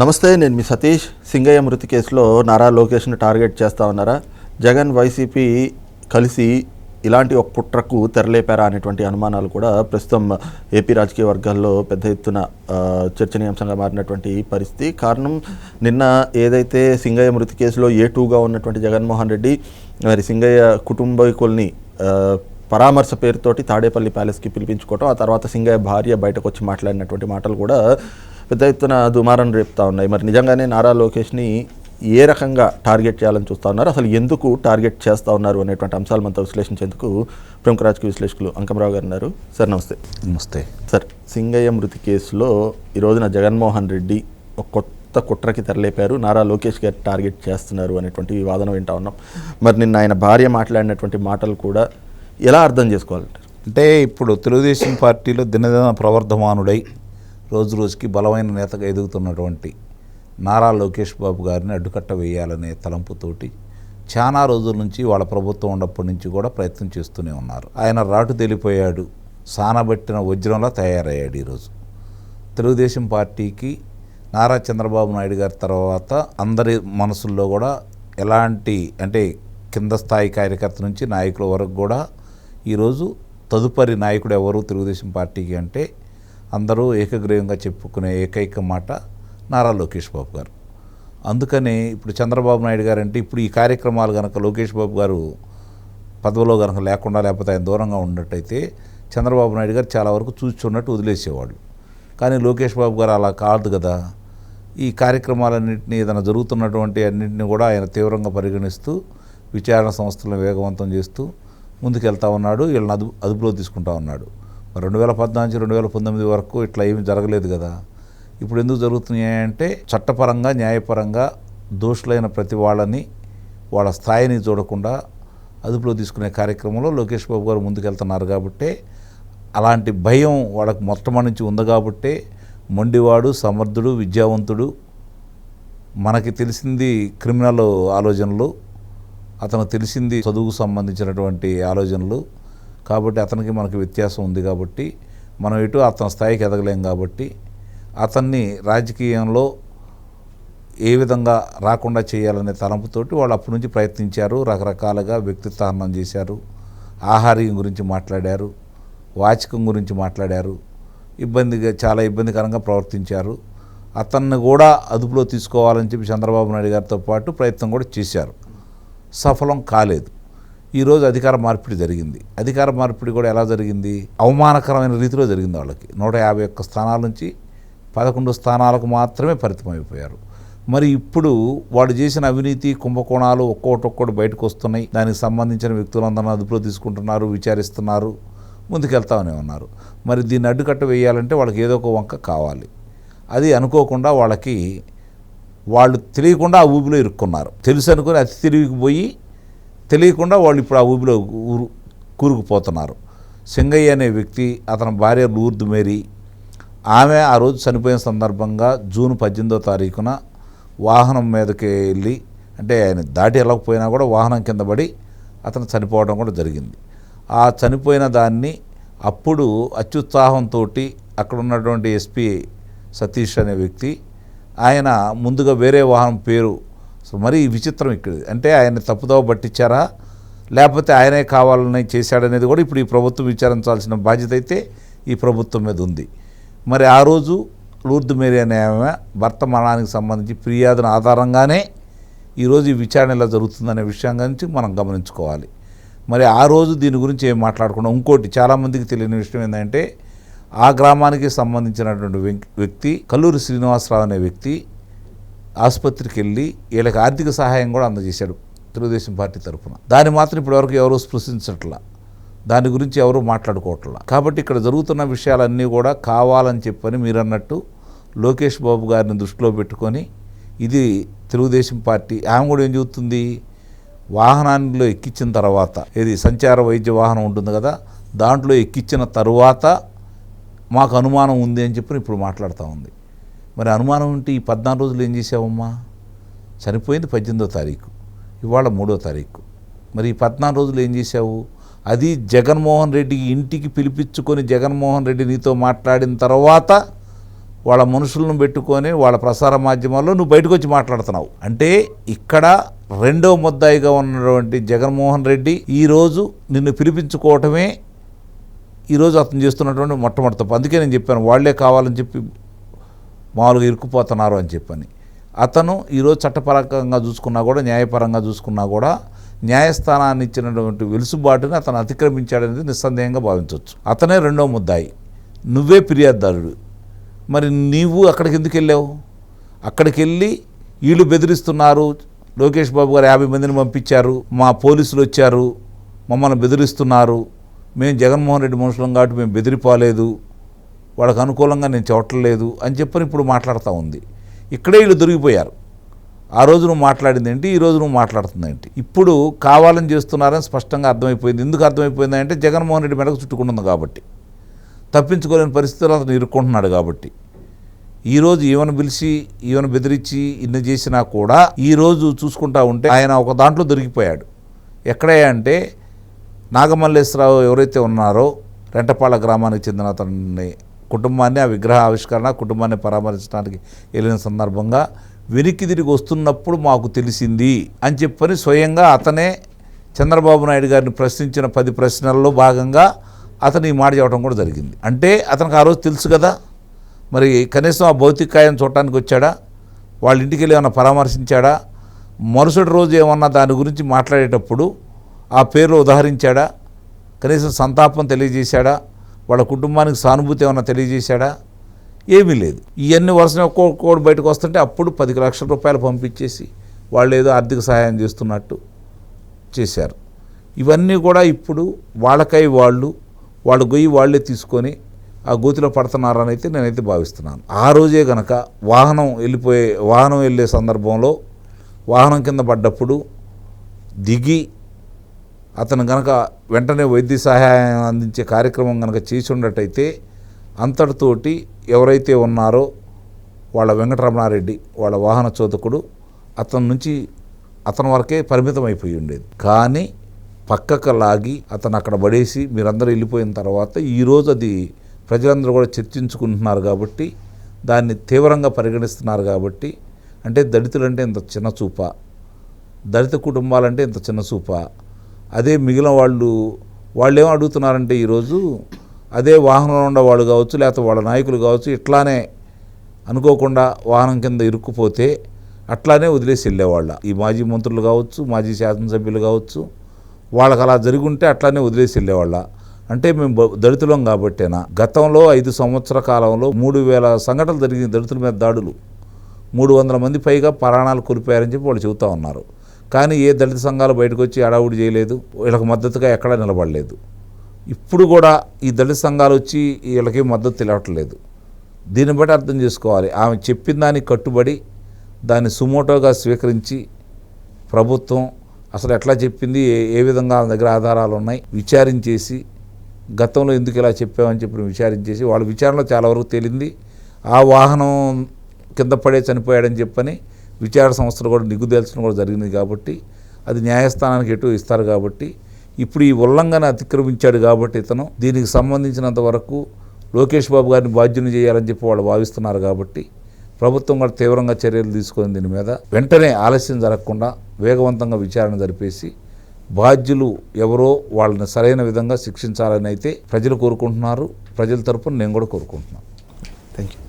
నమస్తే నేను మీ సతీష్. సింగయ్య మృతి కేసులో నారా లోకేష్ను టార్గెట్ చేస్తా ఉన్నారా? జగన్ వైసీపీ కలిసి ఇలాంటి ఒక కుట్రకు తెరలేపారా అనేటువంటి అనుమానాలు కూడా ప్రస్తుతం ఏపీ రాజకీయ వర్గాల్లో పెద్ద ఎత్తున చర్చనీయాంశంగా మారినటువంటి పరిస్థితి. కారణం నిన్న ఏదైతే సింగయ్య మృతి కేసులో ఏ టూగా ఉన్నటువంటి జగన్మోహన్ రెడ్డి మరి సింగయ్య కుటుంబీకుల్ని పరామర్శ పేరుతోటి తాడేపల్లి ప్యాలెస్కి పిలిపించుకోవటం ఆ తర్వాత సింగయ్య భార్య బయటకు వచ్చి మాట్లాడినటువంటి మాటలు కూడా పెద్ద ఎత్తున దుమారం రేపుతా ఉన్నాయి. మరి నిజంగానే నారా లోకేష్ని ఏ రకంగా టార్గెట్ చేయాలని చూస్తూ ఉన్నారు? అసలు ఎందుకు టార్గెట్ చేస్తూ ఉన్నారు అనేటువంటి అంశాలు మనతో విశ్లేషించేందుకు ప్రముఖ రాజకీయ విశ్లేషకులు అంకమరావు గారు ఉన్నారు. సార్ నమస్తే. నమస్తే. సార్ సింగయ్య మృతి కేసులో ఈ రోజున జగన్మోహన్ రెడ్డి ఒక కొత్త కుట్రకి తెరలేపారు. నారా లోకేష్ గారు టార్గెట్ చేస్తున్నారు అనేటువంటి వాదన వింటా ఉన్నాం. మరి నిన్న ఆయన భార్య మాట్లాడినటువంటి మాటలు కూడా ఎలా అర్థం చేసుకోవాలంటారు? అంటే ఇప్పుడు తెలుగుదేశం పార్టీలో దినదిన ప్రవర్ధమానుడై రోజు రోజుకి బలమైన నేతగా ఎదుగుతున్నటువంటి నారా లోకేష్ బాబు గారిని అడ్డుకట్ట వేయాలనే తలంపుతోటి చాలా రోజుల నుంచి వాళ్ళ ప్రభుత్వం ఉన్నప్పటి నుంచి కూడా ప్రయత్నం చేస్తూనే ఉన్నారు. ఆయన రాటు తెలిపోయాడు. సానబట్టిన వజ్రంలా తయారయ్యాడు ఈరోజు. తెలుగుదేశం పార్టీకి నారా చంద్రబాబు నాయుడు గారి తర్వాత అందరి మనసుల్లో కూడా ఎలాంటి అంటే కింద స్థాయి కార్యకర్త నుంచి నాయకుల వరకు కూడా ఈరోజు తదుపరి నాయకుడు ఎవరు తెలుగుదేశం పార్టీకి అంటే అందరూ ఏకగ్రీవంగా చెప్పుకునే ఏకైక మాట నారా లోకేష్ బాబు గారు. అందుకనే ఇప్పుడు చంద్రబాబు నాయుడు గారు అంటే ఇప్పుడు ఈ కార్యక్రమాలు కనుక లోకేష్ బాబు గారు పదవిలో కనుక లేకుండా లేకపోతే ఆయన దూరంగా ఉన్నట్టయితే చంద్రబాబు నాయుడు గారు చాలా వరకు చూస్తున్నట్టు వదిలేసేవాడు కానీ లోకేష్ బాబు గారు అలా కాదు కదా. ఈ కార్యక్రమాలన్నింటినీ ఏదైనా జరుగుతున్నటువంటి అన్నింటినీ కూడా ఆయన తీవ్రంగా పరిగణిస్తూ విచారణ సంస్థలను వేగవంతం చేస్తూ ముందుకెళ్తా ఉన్నాడు వీళ్ళని అదుపు అదుపులో తీసుకుంటా ఉన్నాడు. రెండు వేల పద్నాలుగు నుంచి రెండు వేల పంతొమ్మిది వరకు ఇట్లా ఏమి జరగలేదు కదా. ఇప్పుడు ఎందుకు జరుగుతున్నాయి అంటే చట్టపరంగా న్యాయపరంగా దోషులైన ప్రతి వాళ్ళని వాళ్ళ స్థాయిని చూడకుండా అదుపులో తీసుకునే కార్యక్రమంలో లోకేష్ బాబు గారు ముందుకెళ్తున్నారు కాబట్టే అలాంటి భయం వాళ్ళకి మొట్టమొదటి నుంచి ఉంది కాబట్టే మొండివాడు సమర్థుడు విద్యావంతుడు మనకి తెలిసింది క్రిమినల్ ఆలోచనలు అతను తెలిసింది చదువుకు సంబంధించినటువంటి ఆలోచనలు కాబట్టి అతనికి మనకి వ్యత్యాసం ఉంది కాబట్టి మనం ఇటు అతని స్థాయికి ఎదగలేం కాబట్టి అతన్ని రాజకీయంలో ఏ విధంగా రాకుండా చేయాలనే తలంపుతోటి వాళ్ళు అప్పటి నుంచి ప్రయత్నించారు రకరకాలుగా వ్యక్తిత్వహనం చేశారు ఆహార్యం గురించి మాట్లాడారు వాచకం గురించి మాట్లాడారు ఇబ్బందిగా చాలా ఇబ్బందికరంగా ప్రవర్తించారు. అతన్ని కూడా అదుపులో తీసుకోవాలని చెప్పి చంద్రబాబు నాయుడు గారితో పాటు ప్రయత్నం కూడా చేశారు. సఫలం కాలేదు. ఈరోజు అధికార మార్పిడి జరిగింది. అధికార మార్పిడి కూడా ఎలా జరిగింది? అవమానకరమైన రీతిలో జరిగింది వాళ్ళకి. నూట యాభై ఒక్క స్థానాల నుంచి పదకొండు స్థానాలకు మాత్రమే పరిమితమైపోయారు మరి ఇప్పుడు వాడు చేసిన అవినీతి కుంభకోణాలు ఒక్కోటి ఒక్కోటి బయటకు వస్తున్నాయి. దానికి సంబంధించిన వ్యక్తులందరినీ అదుపులో తీసుకుంటున్నారు విచారిస్తున్నారు ముందుకెళ్తామని ఉన్నారు. మరి దీన్ని అడ్డుకట్ట వేయాలంటే వాళ్ళకి ఏదో ఒక వంక కావాలి. అది అనుకోకుండా వాళ్ళకి వాళ్ళు తెలియకుండా ఆ ఊబిలో ఇరుక్కున్నారు. తెలుసు అనుకుని అతి తిరిగికి పోయి తెలియకుండా వాళ్ళు ఇప్పుడు ఆ ఊబిలో ఊరు కూరుకుపోతున్నారు. సింగయ్య అనే వ్యక్తి అతని భార్య లూర్దు మేరీ ఆమె ఆ రోజు చనిపోయిన సందర్భంగా జూన్ పద్దెనిమిదో తారీఖున వాహనం మీదకి వెళ్ళి అంటే ఆయన దాటి వెళ్ళకపోయినా కూడా వాహనం కింద పడి అతను చనిపోవడం కూడా జరిగింది. ఆ చనిపోయిన దాన్ని అప్పుడు అత్యుత్సాహంతో అక్కడ ఉన్నటువంటి ఎస్పీ సతీష్ అనే వ్యక్తి ఆయన ముందుగా వేరే వాహనం పేరు సో మరీ విచిత్రం ఇక్కడ. అంటే ఆయన తప్పుదోవ పట్టించారా? లేకపోతే ఆయనే కావాలని చేశాడనేది కూడా ఇప్పుడు ఈ ప్రభుత్వం విచారించాల్సిన బాధ్యత అయితే ఈ ప్రభుత్వం మీద ఉంది. మరి ఆ రోజు లూర్దు మేరీ అనే ఆమె భర్త మరణానికి సంబంధించి ఫిర్యాదుల ఆధారంగానే ఈరోజు ఈ విచారణ ఇలా జరుగుతుందనే విషయం గురించి మనం గమనించుకోవాలి. మరి ఆ రోజు దీని గురించి ఏం మాట్లాడుకున్నాం? ఇంకోటి చాలామందికి తెలియని విషయం ఏంటంటే ఆ గ్రామానికి సంబంధించినటువంటి వ్యక్తి కల్లూరి శ్రీనివాసరావు అనే వ్యక్తి ఆసుపత్రికి వెళ్ళి వీళ్ళకి ఆర్థిక సహాయం కూడా అందజేశాడు తెలుగుదేశం పార్టీ తరఫున. దాన్ని మాత్రం ఇప్పటివరకు ఎవరు స్పృశించట్లా. దాని గురించి ఎవరు మాట్లాడుకోవట్లా. కాబట్టి ఇక్కడ జరుగుతున్న విషయాలన్నీ కూడా కావాలని చెప్పని మీరు అన్నట్టు లోకేష్ బాబు గారిని దృష్టిలో పెట్టుకొని ఇది తెలుగుదేశం పార్టీ. ఆమె కూడా ఏం చెబుతుంది? వాహనాల్లో ఎక్కించిన తర్వాత ఇది సంచార వైద్య వాహనం ఉంటుంది కదా దాంట్లో ఎక్కించిన తరువాత మాకు అనుమానం ఉంది అని చెప్పి ఇప్పుడు మాట్లాడుతూ ఉంది. మరి అనుమానం ఉంటే ఈ పద్నాలుగు రోజులు ఏం చేసావమ్మా? చనిపోయింది పద్దెనిమిదో తారీఖు. ఇవాళ మూడో తారీఖు. మరి ఈ పద్నాలుగు రోజులు ఏం చేసావు అది జగన్మోహన్ రెడ్డి ఇంటికి పిలిపించుకొని జగన్మోహన్ రెడ్డి నీతో మాట్లాడిన తర్వాత వాళ్ళ మనుషులను పెట్టుకొని వాళ్ళ ప్రసార మాధ్యమాల్లో నువ్వు బయటకు వచ్చి మాట్లాడుతున్నావు. అంటే ఇక్కడ రెండో ముద్దాయిగా ఉన్నటువంటి జగన్మోహన్ రెడ్డి ఈరోజు నిన్ను పిలిపించుకోవటమే ఈరోజు అతను చేస్తున్నటువంటి మొట్టమొదటి తప్పు. అందుకే నేను చెప్పాను వాళ్ళే కావాలని చెప్పి మామూలుగా ఇరుక్కుపోతున్నారు అని చెప్పని. అతను ఈరోజు చట్టపరంగా చూసుకున్నా కూడా న్యాయపరంగా చూసుకున్నా కూడా న్యాయస్థానాన్ని ఇచ్చినటువంటి వెలుసుబాటుని అతను అతిక్రమించాడనేది నిస్సందేహంగా భావించవచ్చు. అతనే రెండో ముద్దాయి. నువ్వే ఫిర్యాదుదారుడు. మరి నీవు అక్కడికి ఎందుకు వెళ్ళావు? అక్కడికి వెళ్ళి వీళ్ళు బెదిరిస్తున్నారు. లోకేష్ బాబు గారు యాభై మందిని పంపించారు. మా పోలీసులు వచ్చారు. మమ్మల్ని బెదిరిస్తున్నారు. మేము జగన్మోహన్ రెడ్డి మనుషులం కాబట్టి మేము బెదిరిపోలేదు. వాళ్ళకు అనుకూలంగా నేను చెప్పట్లేదు అని చెప్పని ఇప్పుడు మాట్లాడుతూ ఉంది. ఇక్కడే వీళ్ళు దొరికిపోయారు. ఆ రోజు నువ్వు మాట్లాడింది ఏంటి? ఈ రోజు నువ్వు మాట్లాడుతుంది ఏంటి? ఇప్పుడు కావాలని చేస్తున్నారని స్పష్టంగా అర్థమైపోయింది. ఎందుకు అర్థమైపోయింది అంటే జగన్మోహన్ రెడ్డి మెడకు చుట్టుకుంటుంది కాబట్టి. తప్పించుకోలేని పరిస్థితుల్లో అతను ఇరుక్కుంటున్నాడు కాబట్టి. ఈరోజు ఈవెను పిలిచి ఈవెన్ బెదిరించి ఇన్ని చేసినా కూడా ఈరోజు చూసుకుంటా ఉంటే ఆయన ఒక దాంట్లో దొరికిపోయాడు. ఎక్కడే అంటే నాగమల్లేశ్వరరావు ఎవరైతే ఉన్నారో రెంటపాళ గ్రామానికి చెందిన అతన్ని కుటుంబాన్ని ఆ విగ్రహ ఆవిష్కరణ కుటుంబాన్ని పరామర్శించడానికి వెళ్ళిన సందర్భంగా వెనక్కి తిరిగి వస్తున్నప్పుడు మాకు తెలిసింది అని చెప్పని స్వయంగా అతనే చంద్రబాబు నాయుడు గారిని ప్రశ్నించిన పది ప్రశ్నల్లో భాగంగా అతను ఈ మాట చెప్పడం కూడా జరిగింది. అంటే అతనికి ఆ రోజు తెలుసు కదా మరి కనీసం ఆ భౌతికాయం చూడటానికి వచ్చాడా వాళ్ళ ఇంటికి వెళ్ళి ఏమైనా పరామర్శించాడా మరుసటి రోజు ఏమన్నా దాని గురించి మాట్లాడేటప్పుడు ఆ పేరు ఉదహరించాడా కనీసం సంతాపం తెలియజేశాడా వాళ్ళ కుటుంబానికి సానుభూతి ఏమైనా తెలియజేశాడా? ఏమీ లేదు. ఇవన్నీ వరుసనే ఒక్కొక్కడు బయటకు వస్తుంటే అప్పుడు పది లక్షల రూపాయలు పంపించేసి వాళ్ళు ఏదో ఆర్థిక సహాయం చేస్తున్నట్టు చేశారు. ఇవన్నీ కూడా ఇప్పుడు వాళ్ళకై వాళ్ళు వాళ్ళ గొయ్యి వాళ్ళే తీసుకొని ఆ గోతిలో పడుతున్నారని అయితే నేనైతే భావిస్తున్నాను. ఆ రోజే గనక వాహనం వెళ్ళిపోయే వాహనం వెళ్ళే సందర్భంలో వాహనం కింద పడ్డప్పుడు దిగి అతను గనక వెంటనే వైద్య సహాయం అందించే కార్యక్రమం గనక చేసి ఉన్నట్టయితే అంతటితోటి ఎవరైతే ఉన్నారో వాళ్ళ వెంకటరమణారెడ్డి వాళ్ళ వాహన చోదకుడు అతని నుంచి అతని వరకే పరిమితం అయిపోయి ఉండేది. కానీ పక్కకు లాగి అతను అక్కడ పడేసి మీరందరూ వెళ్ళిపోయిన తర్వాత ఈరోజు అది ప్రజలందరూ కూడా చర్చించుకుంటున్నారు కాబట్టి దాన్ని తీవ్రంగా పరిగణిస్తున్నారు కాబట్టి అంటే దళితులంటే ఇంత చిన్న చూప దళిత కుటుంబాలంటే ఇంత చిన్న చూప అదే మిగిలిన వాళ్ళు వాళ్ళు ఏం అడుగుతున్నారంటే ఈరోజు అదే వాహనంలో ఉన్న వాళ్ళు కావచ్చు లేకపోతే వాళ్ళ నాయకులు కావచ్చు ఇట్లానే అనుకోకుండా వాహనం కింద ఇరుక్కుపోతే అట్లానే వదిలేసి వెళ్ళేవాళ్ళ. ఈ మాజీ మంత్రులు కావచ్చు మాజీ శాసనసభ్యులు కావచ్చు వాళ్ళకి అలా జరిగి ఉంటే అట్లానే వదిలేసి వెళ్ళేవాళ్ళ. అంటే మేము దళితులం కాబట్టేనా? గతంలో ఐదు సంవత్సర కాలంలో మూడు వేల సంఘటనలు జరిగింది దళితుల మీద దాడులు. మూడు వందల మంది పైగా ప్రాణాలు కోల్పోయారని చెప్పి వాళ్ళు చెబుతా ఉన్నారు. కానీ ఏ దళిత సంఘాలు బయటకు వచ్చి అడావుడి చేయలేదు వీళ్ళకి మద్దతుగా ఎక్కడా నిలబడలేదు. ఇప్పుడు కూడా ఈ దళిత సంఘాలు వచ్చి వీళ్ళకి మద్దతు తెలియట్లేదు దీన్ని బట్టి అర్థం చేసుకోవాలి. ఆమె చెప్పిన దానికి కట్టుబడి దాన్ని సుమోటోగా స్వీకరించి ప్రభుత్వం అసలు ఎట్లా చెప్పింది ఏ విధంగా ఆమె దగ్గర ఆధారాలు ఉన్నాయి విచారించేసి గతంలో ఎందుకు ఇలా చెప్పామని చెప్పి విచారించేసి వాళ్ళ విచారణలో చాలా వరకు తేలింది. ఆ వాహనం కింద పడే చనిపోయాడని చెప్పని విచారణ సంస్థలు కూడా నిగ్గుదేల్చడం కూడా జరిగింది కాబట్టి అది న్యాయస్థానానికి ఎటు ఇస్తారు కాబట్టి ఇప్పుడు ఈ ఉల్లంఘన అతిక్రమించాడు కాబట్టి ఇతను దీనికి సంబంధించినంత వరకు లోకేష్ బాబు గారిని బాధ్యుని చేయాలని చెప్పి వాళ్ళు భావిస్తున్నారు కాబట్టి ప్రభుత్వం కూడా తీవ్రంగా చర్యలు తీసుకొని దీని మీద వెంటనే ఆలస్యం జరగకుండా వేగవంతంగా విచారణ జరిపేసి బాధ్యులు ఎవరో వాళ్ళని సరైన విధంగా శిక్షించాలని అయితే ప్రజలు కోరుకుంటున్నారు. ప్రజల తరపున నేను కూడా కోరుకుంటున్నాను. Thank you